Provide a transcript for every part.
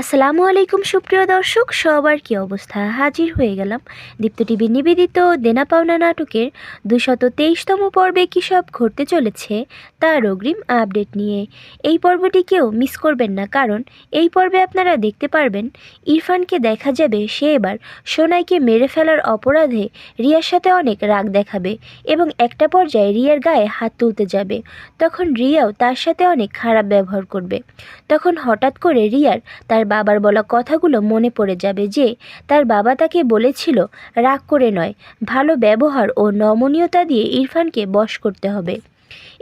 আসসালামু আলাইকুম, সুপ্রিয় দর্শক। সবার কি অবস্থা? হাজির হয়ে গেলাম দীপ্ত টিভি নিবেদিত দেনা পাওনা নাটকের দুশত তেইশতম পর্বে কী সব ঘটতে চলেছে তার অগ্রিম আপডেট নিয়ে। এই পর্বটি কেউ মিস করবেন না, কারণ এই পর্বে আপনারা দেখতে পারবেন ইরফানকে দেখা যাবে, সে এবার সোনাইকে মেরে ফেলার অপরাধে রিয়ার সাথে অনেক রাগ দেখাবে এবং একটা পর্যায়ে রিয়ার গায়ে হাত তুলতে যাবে। তখন রিয়াও তার সাথে অনেক খারাপ ব্যবহার করবে। তখন হঠাৎ করে রিয়ার তার বাবার বলা কথাগুলো মনে পড়ে যাবে যে, তার বাবা তাকে বলেছিল, রাগ করে নয়, ভালো ব্যবহার ও নমনীয়তা দিয়ে ইরফানকে বশ করতে হবে।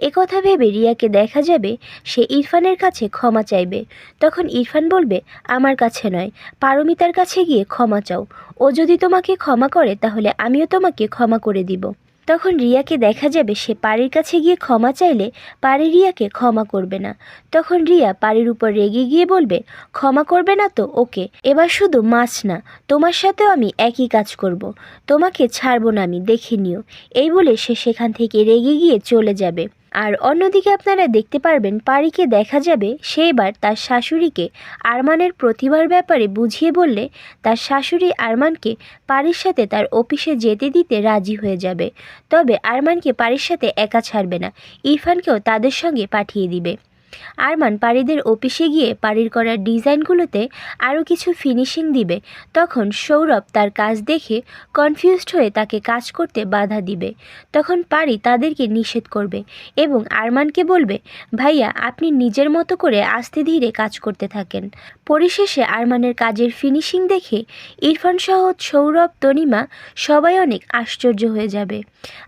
একথা ভেবে রিয়াকে দেখা যাবে, সে ইরফানের কাছে ক্ষমা চাইবে। তখন ইরফান বলবে, আমার কাছে নয়, পারমিতার কাছে গিয়ে ক্ষমা চাও। ও যদি তোমাকে ক্ষমা করে, তাহলে আমিও তোমাকে ক্ষমা করে দিব। তখন রিয়াকে দেখা যাবে সে পাড়ির কাছে গিয়ে ক্ষমা চাইলে পাড়ি রিয়াকে ক্ষমা করবে না। তখন রিয়া পাড়ির উপর রেগে গিয়ে বলবে, ক্ষমা করবে না তো, ওকে। এবার শুধু মাছ না, তোমার সাথেও আমি একই কাজ করব। তোমাকে ছাড়বো না আমি, দেখে নিও। এই বলে সে সেখান থেকে রেগে গিয়ে চলে যাবে। আর অন্যদিকে আপনারা দেখতে পারবেন পারিকে দেখা যাবে সেইবার তার শাশুড়িকে আরমানের প্রতিভার ব্যাপারে বুঝিয়ে বললে তার শাশুড়ি আরমানকে পারির সাথে তার অফিসে যেতে দিতে রাজি হয়ে যাবে। তবে আরমানকে পারির সাথে একা ছাড়বে না, ইরফানকেও তাদের সঙ্গে পাঠিয়ে দিবে। আরমান পারিদের অফিসে গিয়ে পারির করা ডিজাইনগুলোতে আরও কিছু ফিনিশিং দিবে। তখন সৌরভ তার কাজ দেখে কনফিউজড হয়ে তাকে কাজ করতে বাধা দিবে। তখন পারি তাদেরকে নিষেধ করবে এবং আরমানকে বলবে, ভাইয়া, আপনি নিজের মতো করে আস্তে ধীরে কাজ করতে থাকেন। পরিশেষে আরমানের কাজের ফিনিশিং দেখে ইরফান সহ সৌরভ, তনিমা সবাই অনেক আশ্চর্য হয়ে যাবে।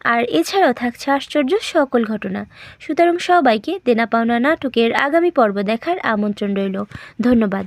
আর এছাড়াও থাকছে আশ্চর্য সকল ঘটনা। সুতরাং সবাইকে দেনা পাওনা নাটকের আগামী পর্ব দেখার আমন্ত্রণ রইল। ধন্যবাদ।